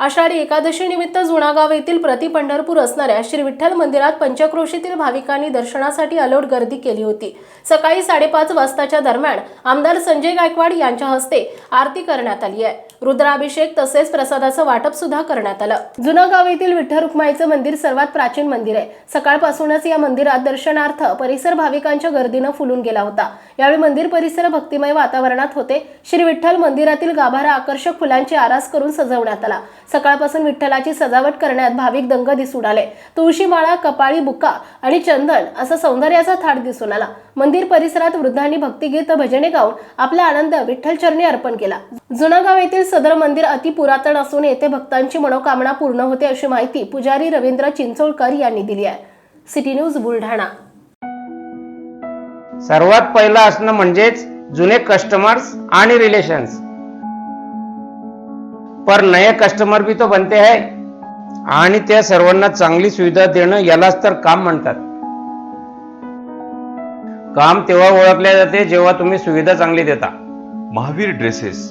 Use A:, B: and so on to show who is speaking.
A: आषाढी एकादशीनिमित्त जुणागाव जुनागाव येथील प्रति पंढरपूर असणाऱ्या श्री विठ्ठल मंदिरात पंचक्रोशीतील भाविकांनी दर्शनासाठी अलोट गर्दी केली होती. सकाळी साडेपाच वाजताच्या दरम्यान आमदार संजय गायकवाड यांच्या हस्ते आरती करण्यात आली आहे. रुद्राभिषेक तसेच प्रसादाचं वाटप सुद्धा करण्यात आलं. जुनागाव येथील विठ्ठल रुक्माईचं मंदिर सर्वात प्राचीन मंदिर आहे. सकाळपासूनच या मंदिरात दर्शनार्थ परिसर भाविकांच्या गर्दीनं फुलून गेला होता. यावेळी मंदिर परिसर भक्तिमय वातावरणात होते. श्री विठ्ठल मंदिरातील गाभारा आकर्षक फुलांची आरास करून सजवण्यात आला. सकाळपासून विठ्ठलाची सजावट करण्यात भाविक दंग दिसून आले. तुळशी माळा कपाळी बुका आणि चंदन असा सौंदर्याचा थाट दिसून आला. मंदिर परिसरात वृद्धांनी भक्तिगीत भजने गाऊन आपला आनंद विठ्ठलचरणी अर्पण केला. जुनागाव येथील सदर मंदिर अति पुरातन असून येथे भक्तांची मनोकामना पूर्ण होते अशी माहिती पुजारी रवींद्र चिंचोळकर यांनी दिली आहे. City news Buldhana.
B: सर्वात पहिलं असणं म्हणजेच जुने कस्टमर्स आणि रिलेशन्स पर नए कस्टमर भी तो बनते हैं. आणि त्या सर्वांना चांगली सुविधा देणं यालाच तर काम म्हणतात. काम तेव्हा ओळखले जाते जेव्हा तुम्ही सुविधा चांगली देता.
C: महावीर ड्रेसेस